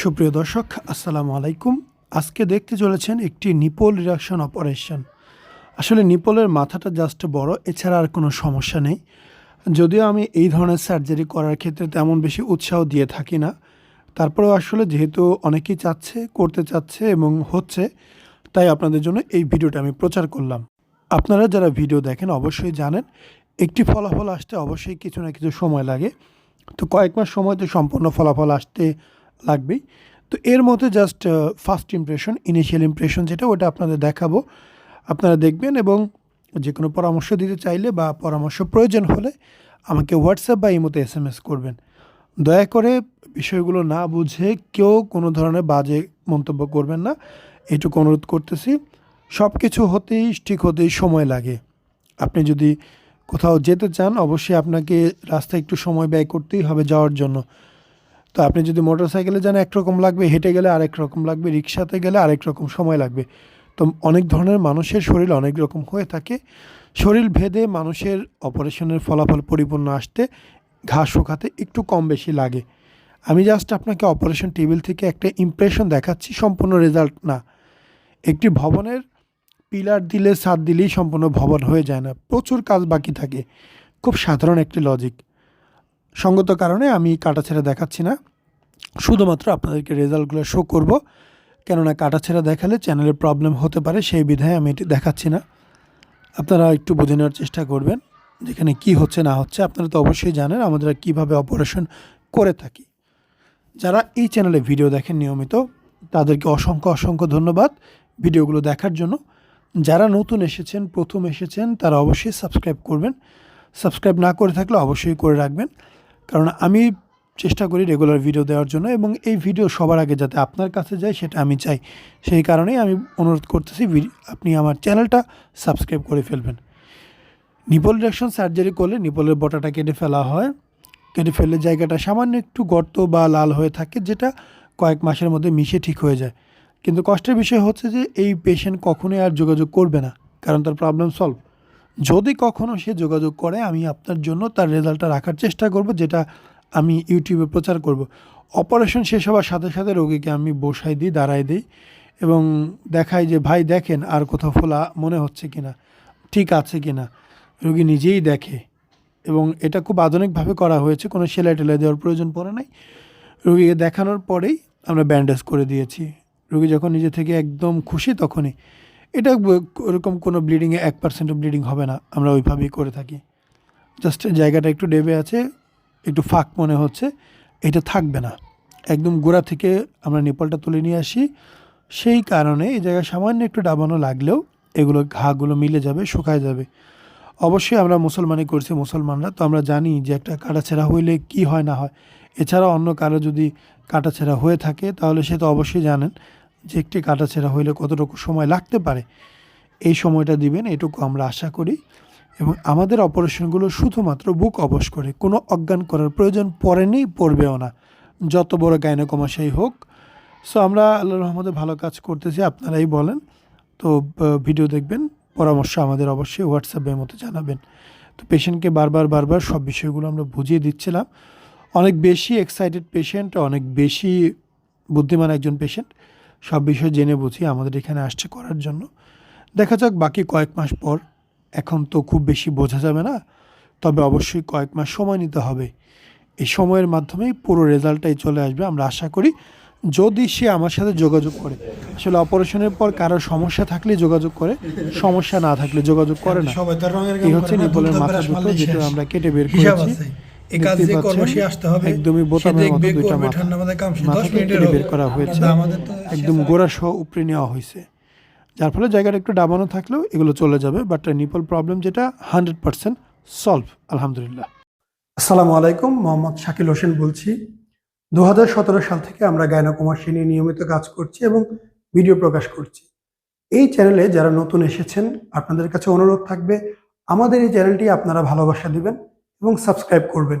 সুপ্রিয় দর্শক, আসসালামু আলাইকুম। আজকে দেখতে চলেছেন একটি নিপল রিডাকশন অপারেশন। আসলে নিপলের মাথাটা জাস্ট বড়, এছাড়া আর কোনো সমস্যা নেই। যদিও আমি এই ধরনের সার্জারি করার ক্ষেত্রে তেমন বেশি উৎসাহ দিয়ে থাকি না। তারপরেও আসলে যেহেতু অনেকেই চাচ্ছে, করতে চাচ্ছে এবং হচ্ছে, তাই আপনাদের জন্য এই ভিডিওটা আমি প্রচার করলাম। আপনারা যারা ভিডিও দেখেন অবশ্যই জানেন, একটি ফলাফল আসতে অবশ্যই কিছু না কিছু সময় লাগে। তো কয়েক মাস সময় তো সম্পূর্ণ ফলাফল আসতে লাগবেই। তো এর মধ্যে just first impression initial impression যেটা, ওটা আপনাদের দেখাবো। আপনারা দেখবেন এবং যে কোনো পরামর্শ দিতে চাইলে বা পরামর্শ প্রয়োজন হলে আমাকে হোয়াটসঅ্যাপ বা ইমোতে এস এম এস করবেন। দয়া করে বিষয়গুলো না বুঝে কেউ কোনো ধরনের বাজে মন্তব্য করবেন না। এটুকু অনুরোধ করতেছি সব কিছু হতেই, ঠিক হতেই সময় লাগে। আপনি যদি কোথাও যেতে চান, অবশ্যই আপনাকে রাস্তায় একটু সময় ব্যয় করতেই হবে যাওয়ার জন্য। তো আপনি যদি মোটর সাইকেলে যান একরকম লাগবে হেঁটে গেলে আরেক রকম লাগবে, রিক্সাতে গেলে আরেক রকম সময় লাগবে। তো অনেক ধরনের মানুষের শরীর অনেক রকম হয়ে থাকে। শরীর ভেদে মানুষের অপারেশনের ফলাফল পরিপূর্ণ আসতে ঘাস শুকাতে একটু কম বেশি লাগে। আমি জাস্ট আপনাকে অপারেশন টেবিল থেকে একটা ইমপ্রেশন দেখাচ্ছি, সম্পূর্ণ রেজাল্ট না। একটি ভবনের পিলার দিলে, ছাদ দিলেই সম্পূর্ণ ভবন হয়ে যায় না। প্রচুর কাজ বাকি থাকে। খুব সাধারণ একটি লজিক সঙ্গত কারণে আমি কাটাছেড়া দেখাচ্ছি না। শুধুমাত্র আপনাদেরকে রেজাল্টগুলো শো করব। কেননা কাটাছেড়া দেখালে চ্যানেলের প্রবলেম হতে পারে, সেই বিধায় আমি এটি দেখাচ্ছি না। আপনারা একটু বুঝে নেওয়ার চেষ্টা করবেন, যেখানে কি হচ্ছে, না হচ্ছে। আপনারা তো অবশ্যই জানেন আমাদের কীভাবে অপারেশন করে থাকি। যারা এই চ্যানেলে ভিডিও দেখেন নিয়মিত, তাদেরকে অসংখ্য অসংখ্য ধন্যবাদ ভিডিওগুলো দেখার জন্য। যারা নতুন এসেছেন, প্রথম এসেছেন, তারা অবশ্যই সাবস্ক্রাইব করবেন। সাবস্ক্রাইব না করে থাকলে অবশ্যই করে রাখবেন। কারণ আমি চেষ্টা করি রেগুলার ভিডিও দেওয়ার জন্য এবং এই ভিডিও সবার আগে যাতে আপনার কাছে যায়, সেটা আমি চাই। সেই কারণেই আমি অনুরোধ করতেছি আপনি আমার চ্যানেলটা সাবস্ক্রাইব করে ফেলবেন। নিপল রিডাকশন সার্জারি করলে নিপলের বটাটা কেটে ফেলা হয়। কেটে ফেললে জায়গাটা সামান্য একটু গর্ত বা লাল হয়ে থাকে, যেটা কয়েক মাসের মধ্যে মিশে ঠিক হয়ে যায়। কিন্তু কষ্টের বিষয় হচ্ছে যে, এই পেশেন্ট কখনোই আর যোগাযোগ করবে না, কারণ তার প্রবলেম সলভ যদি কখনো সে যোগাযোগ করে, আমি আপনার জন্য তার রেজাল্টটা রাখার চেষ্টা করব, যেটা আমি ইউটিউবে প্রচার করব। অপারেশন শেষ হওয়ার সাথে সাথে রোগীকে আমি বসাই দিই, দাঁড়াই দিই এবং দেখাই যে, ভাই, দেখেন আর কোথাও ফোলা মনে হচ্ছে কিনা, ঠিক আছে কিনা? রোগী নিজেই দেখে এবং এটা খুব আধুনিকভাবে করা হয়েছে, কোনো সেলাই টেলাই দেওয়ার প্রয়োজন পড়ে নাই। রোগীকে দেখানোর পরেই আমরা ব্যান্ডেজ করে দিয়েছি। রোগী যখন নিজে থেকে একদম খুশি, তখনই এটা ওরকম কোনো ব্লিডিংয়ে এক পার্সেন্টও ব্লিডিং হবে না, আমরা ওইভাবেই করে থাকি। জাস্ট জায়গাটা একটু ডেবে আছে, একটু ফাঁক মনে হচ্ছে, এটা থাকবে না। একদম গোড়া থেকে আমরা নেপালটা তুলে নিয়ে আসি, সেই কারণে এই জায়গায় সামান্য একটু ডাবানো লাগলেও এগুলো ঘাগুলো মিলে যাবে, শুকায় যাবে। অবশ্যই আমরা মুসলমানই করছি, মুসলমানরা তো আমরা জানি যে একটা কাটাছেঁড়া হইলে কি হয় না হয়। এছাড়া অন্য কারও যদি কাটাছেঁড়া হয়ে থাকে, তাহলে সে তো অবশ্যই জানেন যে একটি কাটাছেঁড়া হইলে কতটুকু সময় লাগতে পারে, এই সময়টা দিবেন, এটুকু আমরা আশা করি। এবং আমাদের অপারেশনগুলো শুধুমাত্র বুক অবশ করে, কোনো অজ্ঞান করার প্রয়োজন পড়েনি, পড়বেও না। যত বড় গাইনোকমাশাই হোক। সো আমরা আল্লাহ রহমতে ভালো কাজ করতেছি, আপনারাই বলেন। তো ভিডিও দেখবেন, পরামর্শ আমাদের অবশ্যই হোয়াটসঅ্যাপের মতো জানাবেন। তো পেশেন্টকে বারবার বারবার সব বিষয়গুলো আমরা বুঝিয়ে দিচ্ছিলাম। অনেক বেশি এক্সাইটেড পেশেন্ট অনেক বেশি বুদ্ধিমান একজন পেশেন্ট সব বিষয় জেনে বুঝি আমাদের এখানে আসছে করার জন্য। দেখা যাক বাকি কয়েক মাস পর এখন তো খুব বেশি বোঝা যাবে না তবে অবশ্যই কয়েক মাস সময় নিতে হবে। এই সময়ের মাধ্যমেই পুরো রেজাল্টটাই চলে আসবে আমরা আশা করি। যদি সে আমার সাথে যোগাযোগ করে আসলে অপারেশনের পর কারও সমস্যা থাকলে যোগাযোগ করে সমস্যা না থাকলে যোগাযোগ করে না। এই হচ্ছে নিপলের মাথা দুটো যেটা আমরা কেটে বের করেছি। এই কাজ দেখতেই যে করব পাচ্ছেন, সে আসতে হবে। একদমই বোতামের মতো দুইটা মাথা। ঠান্ডা মাথায় কাম শেষ। মাথা দশ থেকে মিনিটের কেটে বের করা হয়েছে। কিন্তু আমাদের তো একদম গোড়া সহ উপরে নেওয়া হয়েছে। যার ফলে জায়গাটা একটু ডাবানো থাকলেও এগুলো চলে যাবে বাট নিপল প্রবলেম যেটা হান্ড্রেড পার্সেন্ট সলভ আলহামদুলিল্লাহ। আসসালামু আলাইকুম মোহাম্মদ শাকিল হোসেন বলছি। দু হাজার সতেরো সাল থেকে আমরা গায়নাকুমাসী নিয়ে নিয়মিত কাজ করছি এবং ভিডিও প্রকাশ করছি। এই চ্যানেলে যারা নতুন এসেছেন আপনাদের কাছে অনুরোধ থাকবে আমাদের এই চ্যানেলটি আপনারা ভালোবাসা দিবেন এবং সাবস্ক্রাইব করবেন।